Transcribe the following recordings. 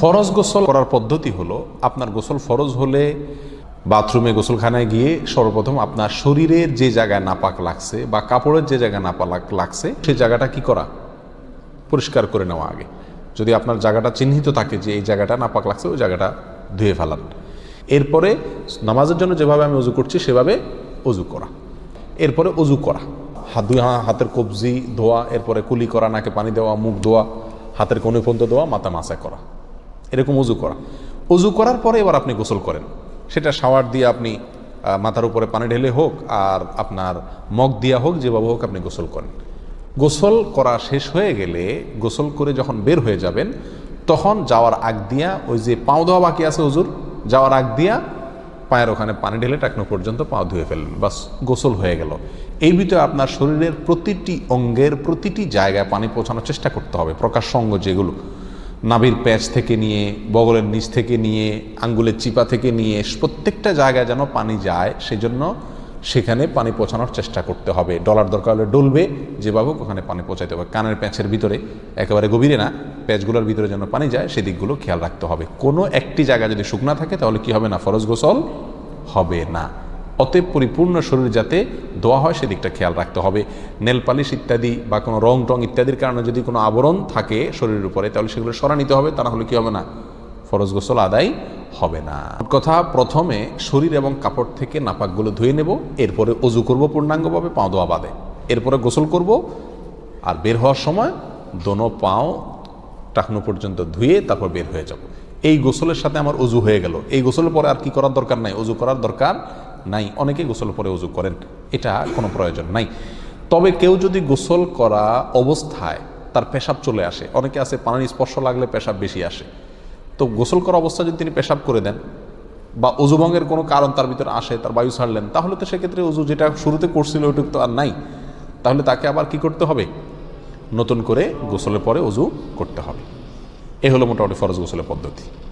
ফরজ গোসল করার পদ্ধতি হলো, আপনার গোসল ফরজ হলে বাথরুমে গোসলখানায় গিয়ে সর্বপ্রথম আপনার শরীরের যে জায়গায় নাপাক লাগছে বা কাপড়ের যে জায়গায় নাপাক লাগছে, সেই জায়গাটা কি করা? পরিষ্কার করে নেওয়া আগে। যদি আপনার জায়গাটা চিহ্নিত থাকে যে এই জায়গাটা নাপাক লাগছে, ওই জায়গাটা ধুয়ে ফেলান। এরপরে নামাজের জন্য যেভাবে আমি অজু করছি, সেভাবে অজু করা। এরপরে অজু করা। হাত দুই হাতের কবজি ধোয়া, এরপরে কুলি করা, নাকে পানি দেওয়া, মুখ ধোয়া, হাতের কোণে পর্যন্ত ধোয়া, মাথা মাসা করা। এরকম অজু করা। অজু করার পরে এবার আপনি গোসল করেন। সেটা শাওয়ার দিয়ে আপনি মাথার উপরে পানি ঢেলে হোক আর আপনার মগ দিয়া হোক, যেভাবে হোক আপনি গোসল করেন। গোসল করা শেষ হয়ে গেলে গোসল করে যখন বের হয়ে যাবেন, তখন যাওয়ার আগ দিয়া ওই যে পাও দেওয়া বাকি আছে হুজুর, যাওয়ার আগ দিয়া পায়ের ওখানে পানি ঢেলে টাকনো পর্যন্ত পা ধুয়ে ফেললেন। বাস, গোসল হয়ে গেল। এই ভিতরে আপনার শরীরের প্রতিটি অঙ্গের প্রতিটি জায়গায় পানি পৌঁছানোর চেষ্টা করতে হবে। প্রকাশ্য অঙ্গ যেগুলো। নাভির প্যাচ থেকে নিয়ে, বগলের নিচ থেকে নিয়ে, আঙ্গুলের চিপা থেকে নিয়ে, প্রত্যেকটা জায়গায় যেন পানি যায়, সেজন্য সেখানে পানি পৌঁছানোর চেষ্টা করতে হবে। ডলার দরকার হলে ডলবে যেভাবে হোক ওখানে পানি পৌঁছাতে হবে। কানের প্যাঁচের ভিতরে, একেবারে গভীরে না, প্যাঁচগুলোর ভিতরে যেন পানি যায় সেদিকগুলো খেয়াল রাখতে হবে। কোনো একটি জায়গা যদি শুকনা থাকে, তাহলে কি হবে না? ফরজ গোসল হবে না। অতএব পরিপূর্ণ শরীর যাতে দোয়া হয়, সেদিকটা খেয়াল রাখতে হবে। নেল পালিশ ইত্যাদি বা কোনো রং টং ইত্যাদির কারণে যদি কোনো আবরণ থাকে শরীরের উপরে, তাহলে সেগুলো সরা নিতে হবে, তা হলে কি হবে না? ফরজ গোসল আদায় হবে না। কথা, প্রথমে শরীর এবং কাপড় থেকে নাপাকগুলো ধুয়ে নেব, এরপরে অজু করব পূর্ণাঙ্গভাবে, পাও দোয়া বাদে। এরপরে গোসল করব, আর বের হওয়ার সময় দোনো পাও টাকনো পর্যন্ত ধুয়ে তারপর বের হয়ে যাব। এই গোসলের সাথে আমার অজু হয়ে গেল। এই গোসলের পরে আর কি করার দরকার নাই? অজু করার দরকার নাই। অনেকে গোসলের পরে অজু করেন, এটা কোনো প্রয়োজন নাই। তবে কেউ যদি গোসল করা অবস্থায় তার পেশাব চলে আসে, অনেকে আছে পানির স্পর্শ লাগলে পেশাব বেশি আসে। তো গোসল করা অবস্থায় যদি তিনি পেশাব করে দেন বা অজুভঙ্গের কোনো কারণ তার ভিতরে আসে, তার বায়ু ছাড়লেন, তাহলে তো সেক্ষেত্রে অজু যেটা শুরুতে করছিল ওইটুকু তো আর নাই। তাহলে তাকে আবার কি করতে হবে? নতুন করে গোসলের পরে অজু করতে হবে। এ হলো মোটামুটি ফরজ গোসলের পদ্ধতি।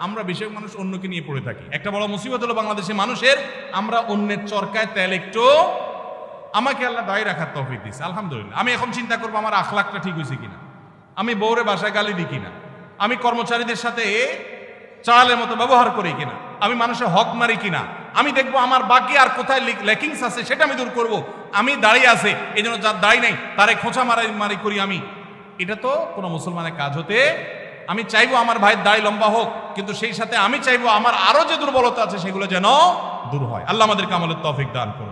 আমরা বেশিরভাগ মানুষ অন্যকে নিয়ে পড়ে থাকি। একটা বড় মুসিবত হলো বাংলাদেশের মানুষের, আমরা অন্যের চরকায় তেল একটু আমাকে আল্লাহ দায়ী রাখার তৌফিক দিচ্ছে আলহামদুলিল্লাহ। আমি এখন চিন্তা করব আমার আখলাখটা ঠিক হয়েছে কিনা। আমি বউরে বাসায় গালি দিই কিনা। আমি কর্মচারীদের সাথে চালের মতো ব্যবহার করি কিনা। আমি মানুষের হক মারি কিনা। আমি দেখব আমার বাকি আর কোথায় লেকিংস আছে সেটা আমি দূর করব। আমি দাঁড়িয়ে আছে এই জন্য যার দাঁড়িয়ে নাই, তারে খোঁচা মারাই মারি করি আমি। এটা তো কোনো মুসলমানের কাজ হতে আমি চাইব আমার ভাইয়ের দায় লম্বা হোক, কিন্তু সেই সাথে আমি চাইব আমার আরও যে দুর্বলতা আছে সেগুলো যেন দূর হয়। আল্লাহ আমাদেরকে আমলের তফিক দান করুন।